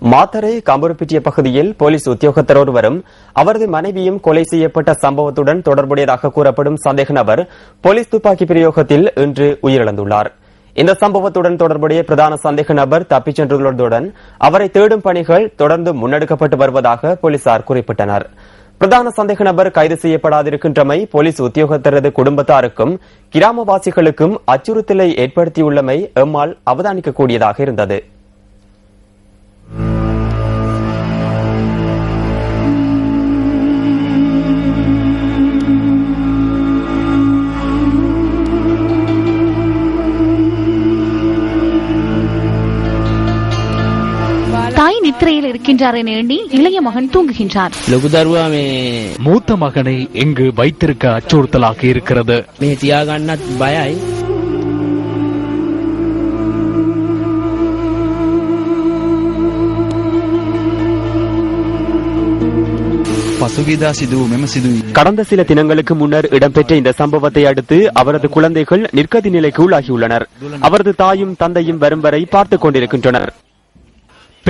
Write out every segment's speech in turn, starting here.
மாத்தரை கம்புருப்பிட்டிய பகுதியில் போலீஸ் உத்தியோகத்தர் ஒருவரும் அவரது மனைவியும் கொலை செய்யப்பட்ட சம்பவத்துடன் தொடர்புடையதாக கூறப்படும் சந்தேக நபர் போலீஸ் துப்பாக்கி பிரயோகத்தில் இன்று உயிரிழந்துள்ளார். இந்த சம்பவத்துடன் தொடர்புடைய பிரதான சந்தேக நபர் தப்பிச் சென்றுள்ளதுடன் அவரை தேடும் பணிகள் தொடர்ந்து முன்னெடுக்கப்பட்டு வருவதாக போலீசார் குறிப்பிட்டனர். பிரதான சந்தேக நபர் கைது செய்யப்படாதிருக்கின்றமை போலீஸ் உத்தியோகத்தரது குடும்பத்தாருக்கும் கிராமவாசிகளுக்கும் அச்சுறுத்தலை ஏற்படுத்தியுள்ளமை எம்மால் அவதானிக்கக்கூடியதாக இருந்தது. தாய் நித்திரையில் இருக்கின்றார் என எண்ணி இளைய மகன் தூங்குகின்றார் ලොකු දරුවා මේ மூத்த மகனை இங்கு வைத்திருக்க அச்சுறுத்தலாக இருக்கிறது මේ තියාගන්නත් බයයි පසුගියදා සිදු වූ මෙම සිදුවීම கடந்த சில தினங்களுக்கு முன்னர் இடம்பெற்ற இந்த சம்பவத்தை அடுத்து அவரது குழந்தைகள் நிற்கதி நிலைக்கு உள்ளாகியுள்ளனர் அவரது தாயும் தந்தையும் வரும் வரை பார்த்துக் கொண்டிருக்கின்றனர்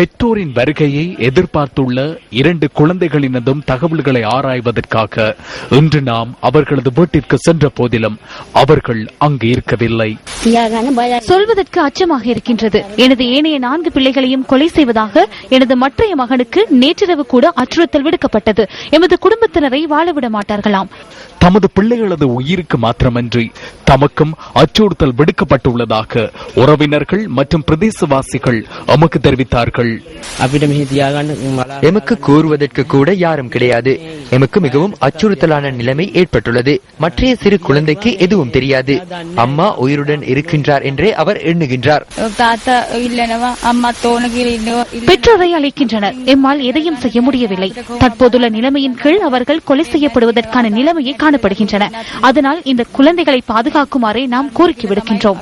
பெற்றோரின் வருகையை எதிர்பார்த்துள்ள இரண்டு குழந்தைகளினதும் தகவல்களை ஆராய்வதற்காக இன்று நாம் அவர்களது வீட்டிற்கு சென்ற போதிலும் அவர்கள் அங்கு இருக்கவில்லை. சொல்வதற்கு அச்சமாக இருக்கின்றது. எனது ஏனைய நான்கு பிள்ளைகளையும் கொலை செய்வதாக எனது மற்றைய மகனுக்கு நேற்றிரவு கூட அச்சுறுத்தல் விடுக்கப்பட்டது. எமது குடும்பத்தினரை வாழவிட மாட்டார்களாம். தமது பிள்ளைகளது உயிருக்கு மாத்திரமன்றி தமக்கும் அச்சுறுத்தல் விடுக்கப்பட்டுள்ளதாக உறவினர்கள் மற்றும் பிரதேசவாசிகள் எமக்கு தெரிவித்தார்கள். எமக்கு கூறுவதற்கு கூட யாரும் கிடையாது. எமக்கு மிகவும் அச்சுறுத்தலான நிலைமை ஏற்பட்டுள்ளது. மற்ற சிறு குழந்தைக்கு எதுவும் தெரியாது. அம்மா உயிருடன் இருக்கின்றார் என்றே அவர் எண்ணுகின்றார். பெற்றோரை அழைக்கின்றனர். எம்மால் எதையும் செய்ய முடியவில்லை. தற்போதுள்ள நிலைமையின் கீழ் அவர்கள் கொலை செய்யப்படுவதற்கான நிலைமையே காணப்படுகின்றன. அதனால் இந்த குழந்தைகளை பாதுகாக்குமாறே நாம் கோரிக்கை விடுக்கின்றோம்.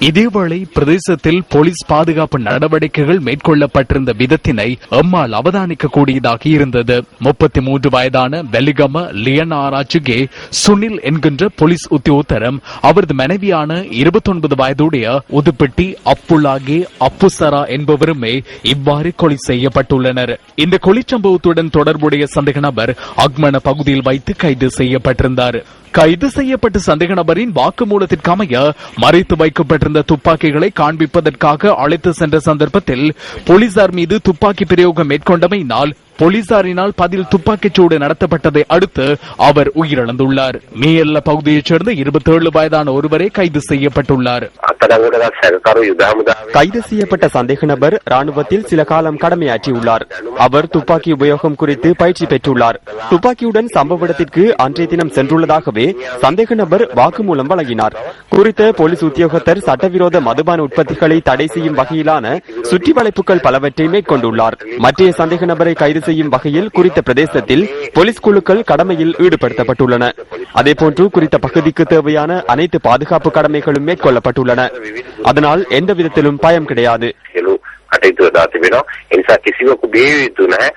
இதேவேளை பிரதேசத்தில் போலீஸ் பாதுகாப்பு நடவடிக்கைகள் மேற்கொள்ளப்பட்டிருந்த விதத்தினை எம்மால் அவதானிக்க கூடியதாக இருந்தது முப்பத்தி மூன்று வயதான வெலிகம லியன் ஆராய்ச்சிகே சுனில் என்கின்ற போலீஸ் உத்தியோகத்தரம் அவரது மனைவியான இருபத்தொன்பது வயதுடைய உதுப்பட்டி அப்புலாகே அப்புசரா என்பவருமே இவ்வாறு கொலை செய்யப்பட்டுள்ளனர். இந்த கொலை சம்பவத்துடன் தொடர்புடைய சந்தேக நபர் அக்மன பகுதியில் வைத்து கைது செய்யப்பட்டிருந்தார். கைது செய்யப்பட்ட சந்தேக நபரின் வாக்குமூலத்திற்கமைய மறைத்து வைக்கப்பட்டிருந்த துப்பாக்கிகளை காண்பிப்பதற்காக அழைத்து சென்ற சந்தர்ப்பத்தில் போலீசார் மீது துப்பாக்கி பிரயோகம் மேற்கொண்டமையினால் போலீசாரினால் பதில் துப்பாக்கிச் சூடு நடத்தப்பட்டதை அடுத்து அவர் உயிரிழந்துள்ளார். மேயல்ல பகுதியைச் சேர்ந்த இருபத்தி வயதான ஒருவரே கைது செய்யப்பட்டுள்ளார். கைது செய்யப்பட்ட சந்தேக நபர் ராணுவத்தில் சில காலம் கடமையாற்றியுள்ளார். அவர் துப்பாக்கி உபயோகம் குறித்து பயிற்சி பெற்றுள்ளார். துப்பாக்கியுடன் சம்பவ இடத்திற்கு அன்றைய தினம் சென்றுள்ளதாகவே சந்தேக நபர் வாக்குமூலம் வழங்கினார். குறித்த போலீஸ் உத்தியோகத்தர் சட்டவிரோத மதுபான உற்பத்திகளை தடை செய்யும் வகையிலான சுற்றி வளைப்புகள் பலவற்றை மேற்கொண்டுள்ளார். மற்றைய சந்தேக நபரை கைது செய்யும் வகையில் குறித்த பிரதேசத்தில் போலீஸ் குழுக்கள் கடமையில் ஈடுபடுத்தப்பட்டுள்ளன. அதேபோன்று குறித்த பகுதிக்கு தேவையான அனைத்து பாதுகாப்பு கடமைகளும் மேற்கொள்ளப்பட்டுள்ளன. அதனால் எந்த விதத்திலும் பயம் கிடையாது.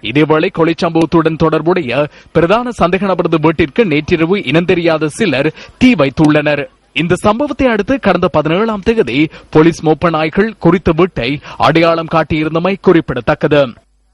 இதேவேளை கொலை சம்பவத்துடன் தொடர்புடைய பிரதான சந்தேக நபரது வீட்டிற்கு நேற்றிரவு இனந்தெரியாத சிலர் தீ வைத்துள்ளனர். இந்த சம்பவத்தை அடுத்து கடந்த பதினேழாம் தேதி போலீஸ் மோப்ப நாய்கள் குறித்த வீட்டை அடையாளம் காட்டியிருந்தமை குறிப்பிடத்தக்கது.